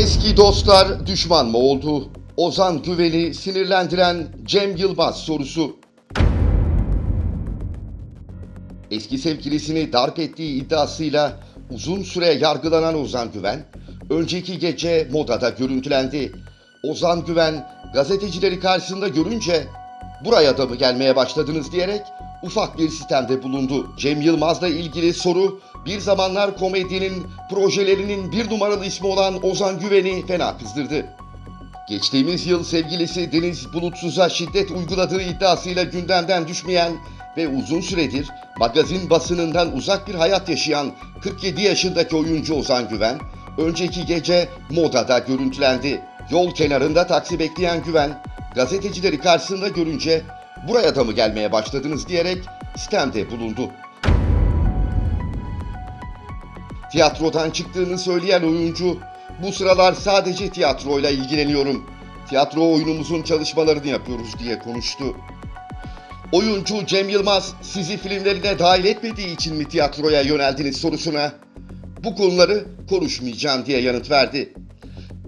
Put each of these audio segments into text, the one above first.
Eski dostlar düşman mı oldu? Ozan Güven'i sinirlendiren Cem Yılmaz sorusu. Eski sevgilisini darp ettiği iddiasıyla uzun süre yargılanan Ozan Güven, önceki gece modada görüntülendi. Ozan Güven gazetecileri karşısında görünce buraya da mı gelmeye başladınız diyerek ufak bir sistemde bulundu. Cem Yılmaz'la ilgili soru bir zamanlar komedyenin projelerinin bir numaralı ismi olan Ozan Güven'i fena kızdırdı. Geçtiğimiz yıl sevgilisi Deniz Bulutsuz'a şiddet uyguladığı iddiasıyla gündemden düşmeyen ve uzun süredir magazin basınından uzak bir hayat yaşayan 47 yaşındaki oyuncu Ozan Güven, önceki gece modada görüntülendi. Yol kenarında taksi bekleyen Güven, gazetecileri karşısında görünce buraya da mı gelmeye başladınız diyerek sistemde bulundu. Tiyatrodan çıktığını söyleyen oyuncu, bu sıralar sadece tiyatroyla ilgileniyorum. Tiyatro oyunumuzun çalışmalarını yapıyoruz diye konuştu. Oyuncu Cem Yılmaz sizi filmlerine dahil etmediği için mi tiyatroya yöneldiniz sorusuna bu konuları konuşmayacağım diye yanıt verdi.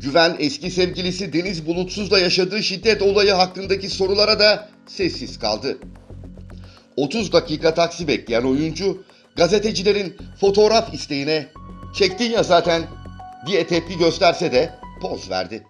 Güven eski sevgilisi Deniz Bulutsuz'la yaşadığı şiddet olayı hakkındaki sorulara da sessiz kaldı. 30 dakika taksi bekleyen oyuncu gazetecilerin fotoğraf isteğine çektin ya zaten diye tepki gösterse de poz verdi.